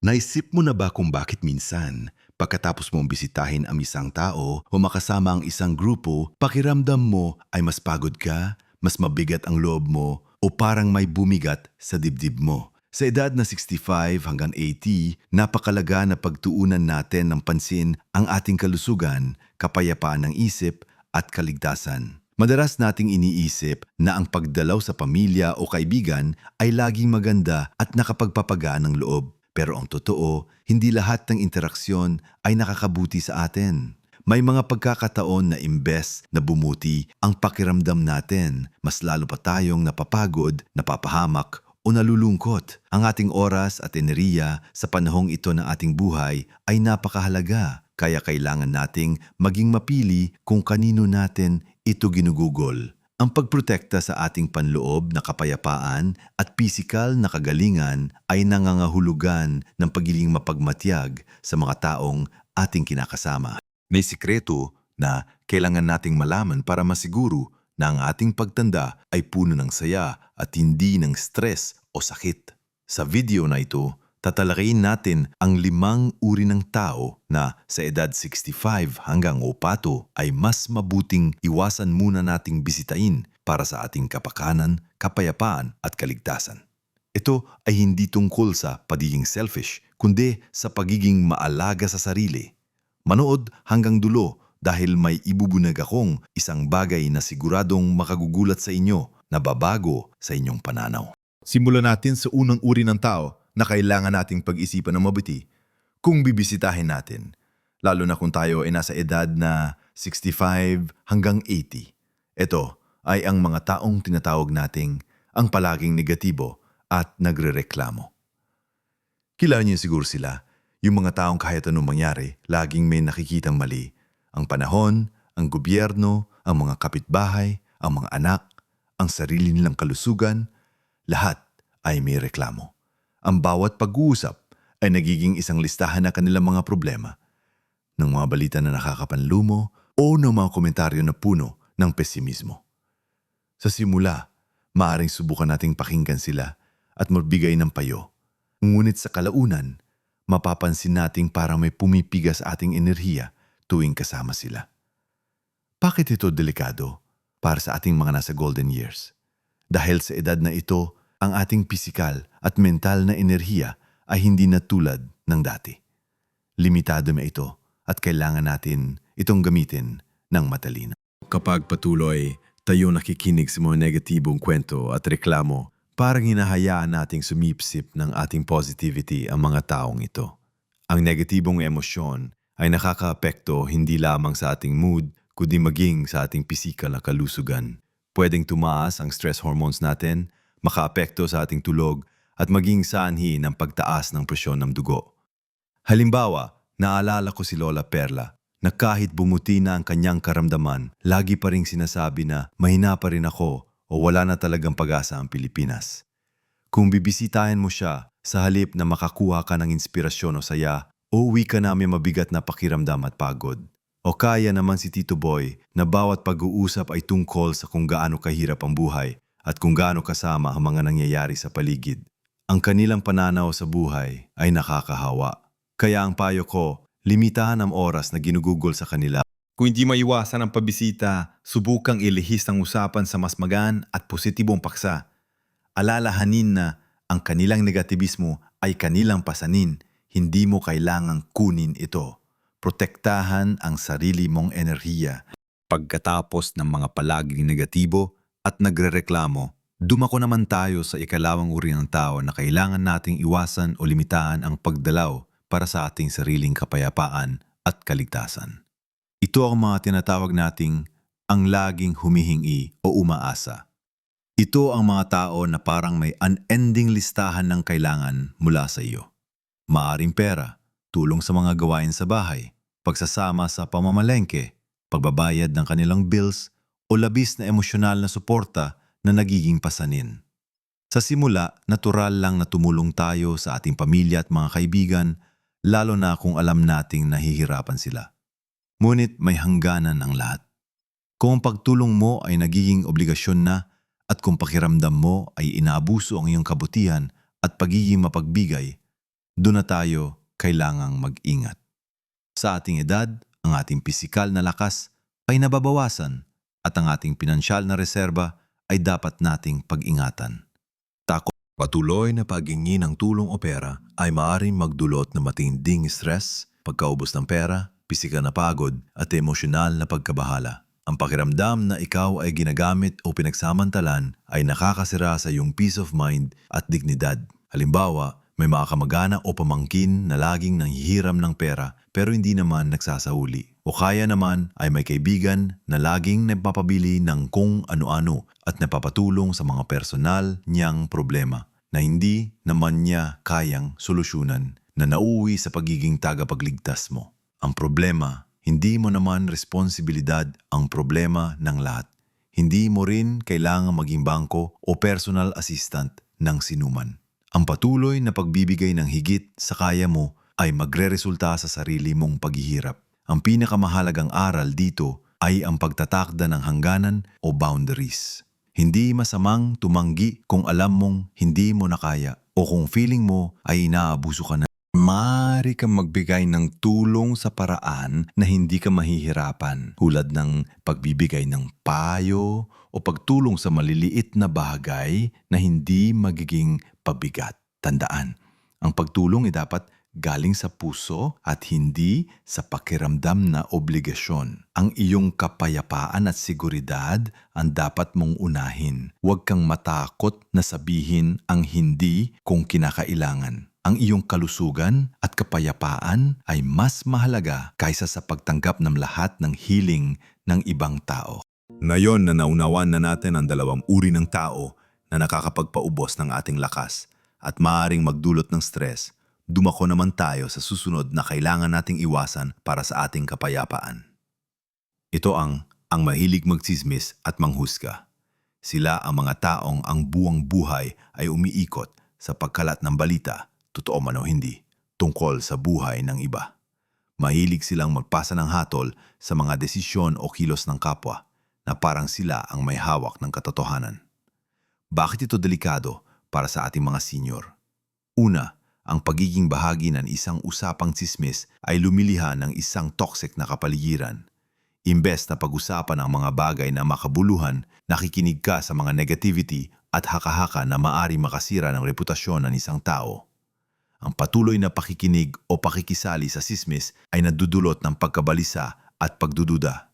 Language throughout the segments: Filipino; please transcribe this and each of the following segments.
Naisip mo na ba kung bakit minsan, pagkatapos mong bisitahin ang isang tao o makasama ang isang grupo, pakiramdam mo ay mas pagod ka, mas mabigat ang loob mo, o parang may bumigat sa dibdib mo? Sa edad na 65 hanggang 80, napakalaga na pagtuunan natin ng pansin ang ating kalusugan, kapayapaan ng isip at kaligtasan. Madalas nating iniisip na ang pagdalaw sa pamilya o kaibigan ay laging maganda at nakapagpapagaan ng loob. Pero ang totoo, hindi lahat ng interaksyon ay nakakabuti sa atin. May mga pagkakataon na imbes na bumuti ang pakiramdam natin, mas lalo pa tayong napapagod, napapahamak o nalulungkot. Ang ating oras at enerhiya sa panahong ito ng ating buhay ay napakahalaga. Kaya kailangan nating maging mapili kung kanino natin ito ginugugol. Ang pagprotekta sa ating panloob na kapayapaan at pisikal na kagalingan ay nangangahulugan ng pagiging mapagmatyag sa mga taong ating kinakasama. May sikreto na kailangan nating malaman para masiguro na ang ating pagtanda ay puno ng saya at hindi ng stress o sakit. Sa video na ito, tatalakayin natin ang limang uri ng tao na sa edad 65 hanggang opato ay mas mabuting iwasan muna nating bisitain para sa ating kapakanan, kapayapaan at kaligtasan. Ito ay hindi tungkol sa pagiging selfish, kundi sa pagiging maalaga sa sarili. Manood hanggang dulo dahil may ibubunag akong isang bagay na siguradong makagugulat sa inyo na babago sa inyong pananaw. Simulan natin sa unang uri ng tao na kailangan nating pag-isipan ng mabuti kung bibisitahin natin, lalo na kung tayo ay nasa edad na 65 hanggang 80. Ito ay ang mga taong tinatawag nating ang palaging negatibo at nagrereklamo. Kilala niyo siguro sila, yung mga taong kahit anong mangyari, laging may nakikitang mali. Ang panahon, ang gobyerno, ang mga kapitbahay, ang mga anak, ang sarili nilang kalusugan, lahat ay may reklamo. Ang bawat pag-uusap ay nagiging isang listahan na kanilang mga problema, ng mga balita na nakakapanlumo o ng mga komentaryo na puno ng pesimismo. Sa simula, maaring subukan nating pakinggan sila at magbigay ng payo. Ngunit sa kalaunan, mapapansin nating parang may pumipigas ating enerhiya tuwing kasama sila. Bakit ito delikado para sa ating mga nasa golden years? Dahil sa edad na ito, ang ating pisikal at mental na enerhiya ay hindi na tulad ng dati. Limitado na ito at kailangan natin itong gamitin ng matalino. Kapag patuloy tayo nakikinig sa mga negatibong kwento at reklamo, parang hinahayaan nating sumipsip ng ating positivity ang mga taong ito. Ang negatibong emosyon ay nakakaapekto hindi lamang sa ating mood, kundi maging sa ating pisikal na kalusugan. Pwedeng tumaas ang stress hormones natin, makaapekto sa ating tulog, at maging sanhi ng pagtaas ng presyon ng dugo. Halimbawa, naalala ko si Lola Perla na kahit bumuti na ang kanyang karamdaman, lagi pa ring sinasabi na mahina pa rin ako o wala na talagang pag-asa ang Pilipinas. Kung bibisitahin mo siya, sa halip na makakuha ka ng inspirasyon o saya, uuwi ka namin mabigat na pakiramdam at pagod. O kaya naman si Tito Boy na bawat pag-uusap ay tungkol sa kung gaano kahirap ang buhay at kung gaano kasama ang mga nangyayari sa paligid. Ang kanilang pananaw sa buhay ay nakakahawa. Kaya ang payo ko, limitahan ang oras na ginugugol sa kanila. Kung hindi maiwasan ang pabisita, subukang ilihis ang usapan sa mas magaan at positibong paksa. Alalahanin na ang kanilang negatibismo ay kanilang pasanin, hindi mo kailangang kunin ito. Protektahan ang sarili mong enerhiya. Pagkatapos ng mga palaging negatibo at nagrereklamo, dumako naman tayo sa ikalawang uri ng tao na kailangan nating iwasan o limitahan ang pagdalaw para sa ating sariling kapayapaan at kaligtasan. Ito ang mga tinatawag nating ang laging humihingi o umaasa. Ito ang mga tao na parang may unending listahan ng kailangan mula sa iyo. Maaring pera, tulong sa mga gawain sa bahay, pagsasama sa pamamalengke, pagbabayad ng kanilang bills, o labis na emosyonal na suporta na nagiging pasanin. Sa simula, natural lang na tumulong tayo sa ating pamilya at mga kaibigan, lalo na kung alam nating nahihirapan sila. Ngunit may hangganan ang lahat. Kung ang pagtulong mo ay nagiging obligasyon na at kung pakiramdam mo ay inaabuso ang iyong kabutihan at pagiging mapagbigay, doon na tayo kailangang mag-ingat. Sa ating edad, ang ating pisikal na lakas ay nababawasan at ang ating pinansyal na reserba ay dapat nating pag-ingatan. Takot patuloy na paghingi ng tulong o pera ay maaring magdulot ng matinding stress, pagkaubos ng pera, pisikal na pagod at emosyonal na pagkabahala. Ang pakiramdam na ikaw ay ginagamit o pinagsamantalan ay nakakasira sa iyong peace of mind at dignidad. Halimbawa, may mga kamag-ana o pamangkin na laging nanghihiram ng pera pero hindi naman nagsasauli. O kaya naman ay may kaibigan na laging nagpapabili ng kung ano-ano at napapatulong sa mga personal niyang problema na hindi naman niya kayang solusyonan na nauwi sa pagiging tagapagligtas mo. Ang problema, hindi mo naman responsibilidad ang problema ng lahat. Hindi mo rin kailangang maging bangko o personal assistant ng sinuman. Ang patuloy na pagbibigay ng higit sa kaya mo ay magreresulta sa sarili mong paghihirap. Ang pinakamahalagang aral dito ay ang pagtatakda ng hangganan o boundaries. Hindi masamang tumanggi kung alam mong hindi mo na kaya o kung feeling mo ay inaabuso ka na. Maaari kang magbigay ng tulong sa paraan na hindi ka mahihirapan tulad ng pagbibigay ng payo o pagtulong sa maliliit na bagay na hindi magiging pabigat. Tandaan, ang pagtulong ay dapat galing sa puso at hindi sa pakiramdam na obligasyon. Ang iyong kapayapaan at seguridad ang dapat mong unahin. Huwag kang matakot na sabihin ang hindi kung kinakailangan. Ang iyong kalusugan at kapayapaan ay mas mahalaga kaysa sa pagtanggap ng lahat ng healing ng ibang tao. Ngayon na naunawan na natin ang dalawang uri ng tao na nakakapagpaubos ng ating lakas at maaring magdulot ng stress, dumako naman tayo sa susunod na kailangan nating iwasan para sa ating kapayapaan. Ito ang ang mahilig magsismis at manghusga. Sila ang mga taong ang buwang buhay ay umiikot sa pagkalat ng balita, totoo man o hindi, tungkol sa buhay ng iba. Mahilig silang magpasa ng hatol sa mga desisyon o kilos ng kapwa na parang sila ang may hawak ng katotohanan. Bakit ito delikado para sa ating mga senior? Una, ang pagiging bahagi ng isang usapang sismis ay lumiliha ng isang toxic na kapaligiran. Imbes na pag-usapan ang mga bagay na makabuluhan, nakikinig ka sa mga negativity at haka-haka na maari makasira ng reputasyon ng isang tao. Ang patuloy na pakikinig o pakikisali sa sismis ay nadudulot ng pagkabalisa at pagdududa.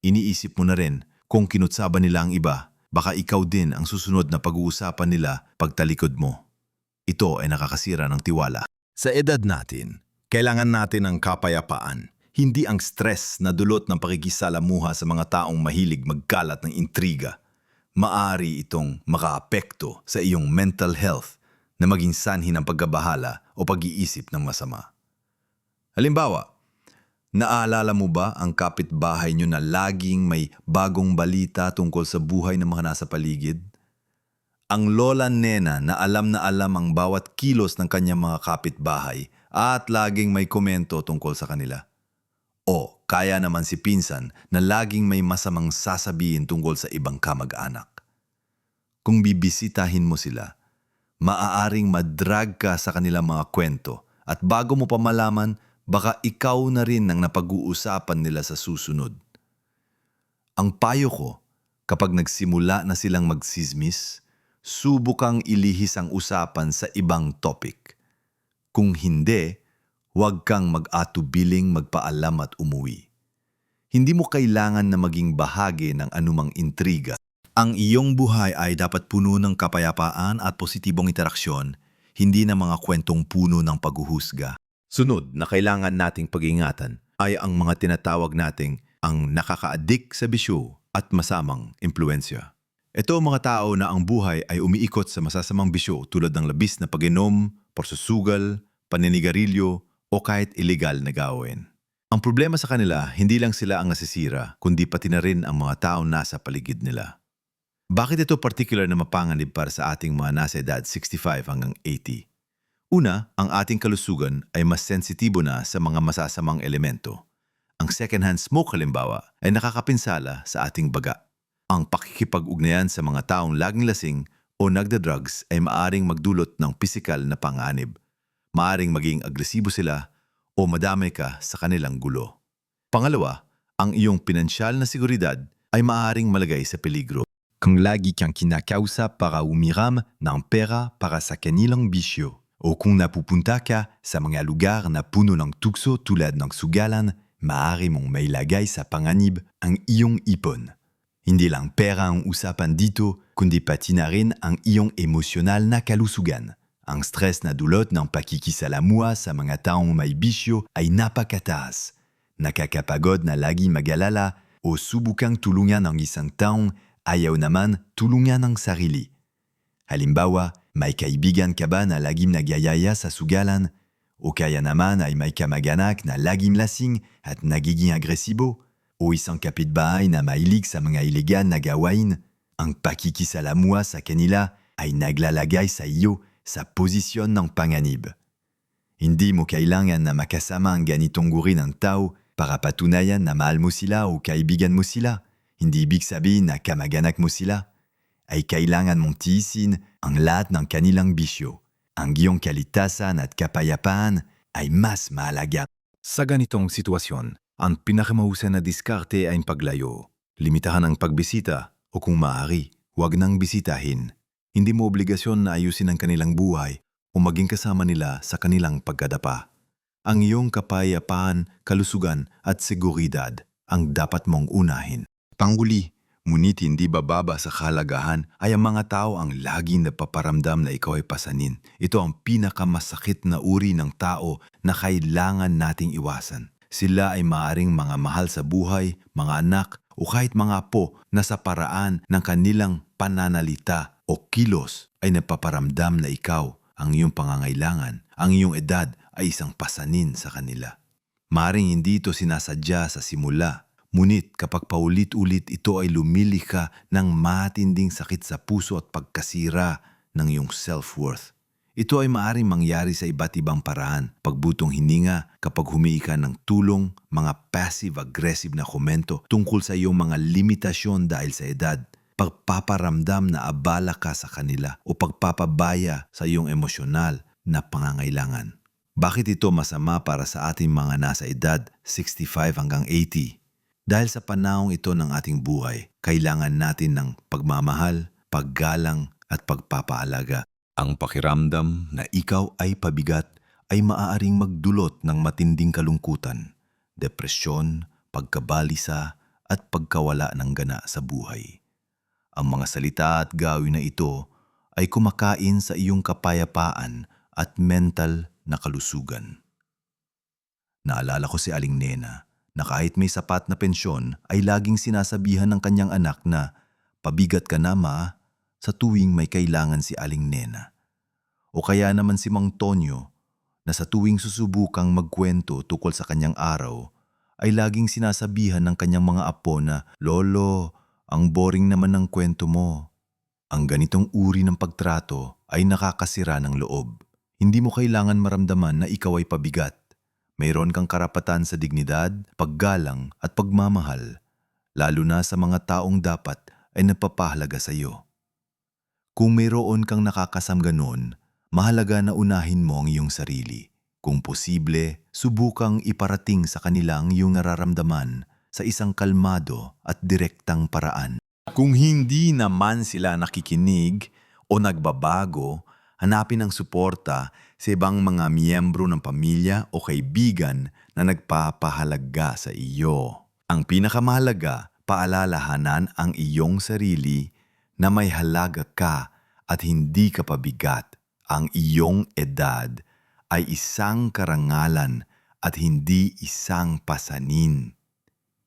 Iniisip mo na rin kung kinutsaban nila ang iba, baka ikaw din ang susunod na pag-uusapan nila pagtalikod mo. Ito ay nakakasira ng tiwala. Sa edad natin, kailangan natin ng kapayapaan, hindi ang stress na dulot ng pakikisalamuha sa mga taong mahilig magkalat ng intriga. Maari itong makaapekto sa iyong mental health na maging sanhi ng pagkabahala o pag-iisip ng masama. Halimbawa, naaalala mo ba ang kapitbahay nyo na laging may bagong balita tungkol sa buhay ng mga nasa paligid? Ang lola nena na alam na alam ang bawat kilos ng kanyang mga kapitbahay at laging may komento tungkol sa kanila. O kaya naman si pinsan na laging may masamang sasabihin tungkol sa ibang kamag-anak. Kung bibisitahin mo sila, maaaring madrag ka sa kanilang mga kwento at bago mo pa malaman, baka ikaw na rin ang napag-uusapan nila sa susunod. Ang payo ko, kapag nagsimula na silang magsismis, subukang ilihis ang usapan sa ibang topic. Kung hindi, huwag kang mag-atubiling magpaalam at umuwi. Hindi mo kailangan na maging bahagi ng anumang intriga. Ang iyong buhay ay dapat puno ng kapayapaan at positibong interaksyon, hindi na mga kwentong puno ng paghuhusga. Sunod na kailangan nating pag-ingatan ay ang mga tinatawag nating ang nakaka-addict sa bisyo at masamang impluensya. Ito ang mga tao na ang buhay ay umiikot sa masasamang bisyo tulad ng labis na pag-inom, porsusugal, paninigarilyo o kahit illegal na gawin. Ang problema sa kanila, hindi lang sila ang nasisira, kundi pati na rin ang mga tao nasa paligid nila. Bakit ito particular na mapanganib para sa ating mga nasa edad 65 hanggang 80? Una, ang ating kalusugan ay mas sensitibo na sa mga masasamang elemento. Ang secondhand smoke halimbawa ay nakakapinsala sa ating baga. Ang pakikipag-ugnayan sa mga taong laging lasing o nagda-drugs ay maaring magdulot ng pisikal na panganib. maaring maging agresibo sila o madamay ka sa kanilang gulo. Pangalawa, ang iyong pinansyal na seguridad ay maaring malagay sa peligro. Kung lagi kang kinakausap para umiram ng pera para sa kanilang bisyo o kung napupunta ka sa mga lugar na puno ng tukso tulad ng sugalan, maaari mong mailagay sa panganib ang iyong ipon. Hindi lang pera ang usapan dito, kundi pati na rin ang iyong emosyonal na kalusugan. Ang stress na dulot ng pakikisalamuha sa mga taong may bisyo ay napakataas. Nakakapagod na lagi mag-alala o subukang tulungan ang isang taong ayaw naman tulungan ang sarili. Halimbawa, may kaibigan ka ba na laging nagyayaya sa sugalan? O kaya naman ay may kamag-anak na laging lasing at nagiging agresibo? O isang kapitbahay na mahilig sa mga ilegal na gawain? Ang pakikisalamuha sa posisyon ng panganib. Hindi mo kailangan na makasama ang ganitong uri ng tao para patunayan na mahal mo sila o kaibigan mo sila. Hindi ibig sabihin na kamag-anak mo sila. Ay kailangan ang ng kanilang bisyo. Ang kalitasan at kapayapaan ay mas mahalaga. Sa ganitong sitwasyon, ang pinakamahusay na diskarte ay ang paglayo. Limitahan ang pagbisita o kung maaari, huwag nang bisitahin. Hindi mo obligasyon na ayusin ang kanilang buhay o maging kasama nila sa kanilang pagkadapa. Ang iyong kapayapaan, kalusugan at seguridad ang dapat mong unahin. Panghuli, ngunit hindi bababa sa kalagahan ay ang mga tao ang laging napaparamdam na ikaw ay pasanin. Ito ang pinakamasakit na uri ng tao na kailangan nating iwasan. Sila ay maaring mga mahal sa buhay, mga anak, o kahit mga apo na sa paraan ng kanilang pananalita o kilos ay napaparamdam na ikaw ang iyong pangangailangan, ang iyong edad ay isang pasanin sa kanila. Maring hindi ito sinasadya sa simula, ngunit kapag paulit-ulit ito ay lumilika ng matinding sakit sa puso at pagkasira ng iyong self-worth. Ito ay maaaring mangyari sa iba't ibang paraan, pagbutong hininga, kapag humingi ka ng tulong, mga passive-aggressive na komento tungkol sa iyong mga limitasyon dahil sa edad, pagpaparamdam na abala ka sa kanila o pagpapabaya sa iyong emosyonal na pangangailangan. Bakit ito masama para sa ating mga nasa edad 65 hanggang 80? Dahil sa panahong ito ng ating buhay, kailangan natin ng pagmamahal, paggalang at pagpapaalaga. Ang pakiramdam na ikaw ay pabigat ay maaaring magdulot ng matinding kalungkutan, depresyon, pagkabalisa at pagkawala ng gana sa buhay. Ang mga salita at gawin na ito ay kumakain sa iyong kapayapaan at mental na kalusugan. Naalala ko si Aling Nena na kahit may sapat na pensyon ay laging sinasabihan ng kanyang anak na pabigat ka na ma sa tuwing may kailangan si Aling Nena. O kaya naman si Mang Tonyo na sa tuwing susubukang magkwento tukol sa kanyang araw ay laging sinasabihan ng kanyang mga apo na, Lolo, ang boring naman ng kwento mo. Ang ganitong uri ng pagtrato ay nakakasira ng loob. Hindi mo kailangan maramdaman na ikaw ay pabigat. Mayroon kang karapatan sa dignidad, paggalang at pagmamahal, lalo na sa mga taong dapat ay napapahalaga sa iyo. Kung mayroon kang nakakasam ganon, mahalaga na unahin mo ang iyong sarili. Kung posible, subukang iparating sa kanilang iyong nararamdaman sa isang kalmado at direktang paraan. Kung hindi naman sila nakikinig o nagbabago, hanapin ang suporta sa ibang mga miyembro ng pamilya o kaibigan na nagpapahalaga sa iyo. Ang pinakamahalaga, paalalahanan ang iyong sarili na may halaga ka at hindi ka pabigat. Ang iyong edad ay isang karangalan at hindi isang pasanin.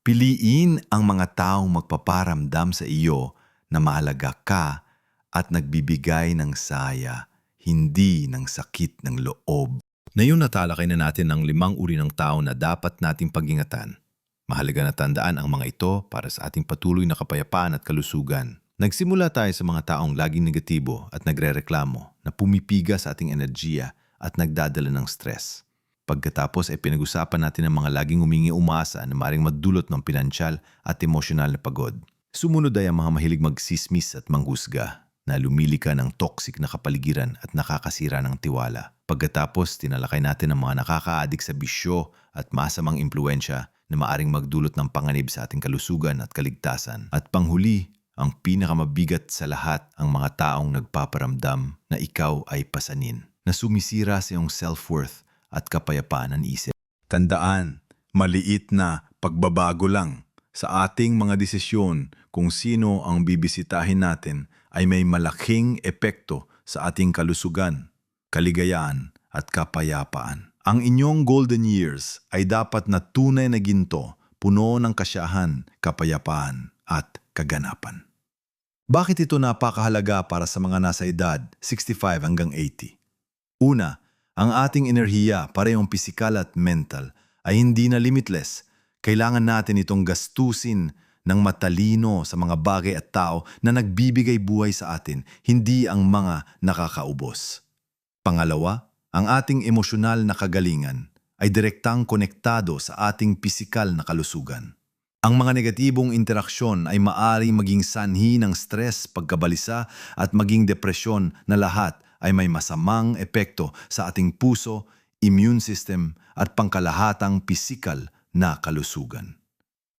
Piliin ang mga taong magpaparamdam sa iyo na mahalaga ka at nagbibigay ng saya, hindi ng sakit ng loob. Ngayon natalakay na natin ang limang uri ng tao na dapat nating pag-ingatan. Mahalaga na tandaan ang mga ito para sa ating patuloy na kapayapaan at kalusugan. Nagsimula tayo sa mga taong laging negatibo at nagrereklamo na pumipiga sa ating enerhiya at nagdadala ng stress. Pagkatapos ay pinag-usapan natin ang mga laging humingi umasa na maring magdulot ng pinansyal at emosyonal na pagod. Sumunod ay ang mga mahilig magsismis at manghusga. na lumili ka ng toxic na kapaligiran at nakakasira ng tiwala. Pagkatapos, tinalakay natin ang mga nakakaadik sa bisyo at masamang impluensya na maaring magdulot ng panganib sa ating kalusugan at kaligtasan. At panghuli, ang pinakamabigat sa lahat ang mga taong nagpaparamdam na ikaw ay pasanin, na sumisira sa iyong self-worth at kapayapaan ng isip. Tandaan, maliit na pagbabago lang sa ating mga desisyon kung sino ang bibisitahin natin ay may malaking epekto sa ating kalusugan, kaligayaan at kapayapaan. Ang inyong golden years ay dapat na tunay na ginto, puno ng kasyahan, kapayapaan at kaganapan. Bakit ito napakahalaga para sa mga nasa edad 65 hanggang 80? Una, ang ating enerhiya, parehong pisikal at mental, ay hindi na limitless. Kailangan natin itong gastusin ng matalino sa mga bagay at tao na nagbibigay buhay sa atin, hindi ang mga nakakaubos. Pangalawa, ang ating emosyonal na kagalingan ay direktang konektado sa ating pisikal na kalusugan. Ang mga negatibong interaksyon ay maaaring maging sanhi ng stress, pagkabalisa at maging depresyon na lahat ay may masamang epekto sa ating puso, immune system at pangkalahatang pisikal na kalusugan.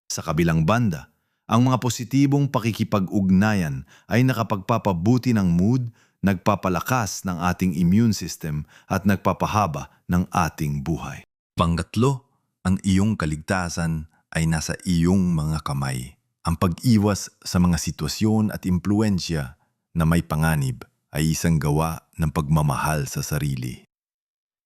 Sa kabilang banda, ang mga positibong pakikipag-ugnayan ay nakapagpapabuti ng mood, nagpapalakas ng ating immune system at nagpapahaba ng ating buhay. Pangatlo, ang iyong kaligtasan ay nasa iyong mga kamay. Ang pag-iwas sa mga sitwasyon at impluensya na may panganib ay isang gawa ng pagmamahal sa sarili.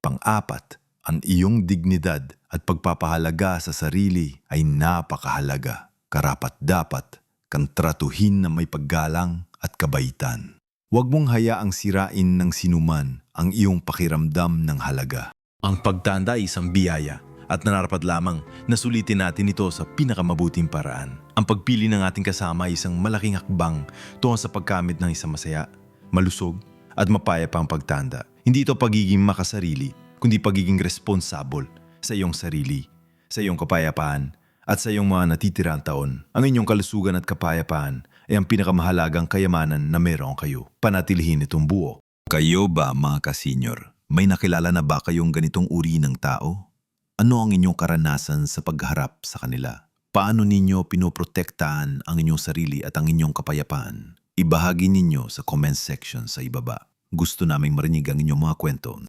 Pang-apat, ang iyong dignidad at pagpapahalaga sa sarili ay napakahalaga. Karapat dapat kang tratuhin na may paggalang at kabaitan. Huwag mong hayaang sirain ng sinuman ang iyong pakiramdam ng halaga. Ang pagtanda ay isang biyaya at nararapat lamang na sulitin natin ito sa pinakamabuting paraan. Ang pagpili ng ating kasama ay isang malaking hakbang tungo sa pagkamit ng isang masaya, malusog at mapayapang pagtanda. Hindi ito pagiging makasarili, kundi pagiging responsable sa iyong sarili, sa iyong kapayapaan at sa iyong mga natitirang taon. Ang inyong kalusugan at kapayapaan ay ang pinakamahalagang kayamanan na meron kayo. Panatilihin itong buo. Kayo ba mga kasenyor? May nakilala na ba kayong ganitong uri ng tao? Ano ang inyong karanasan sa pagharap sa kanila? Paano ninyo pinoprotektahan ang inyong sarili at ang inyong kapayapaan? Ibahagi ninyo sa comment section sa ibaba. Gusto naming marinig ang inyong mga kwento.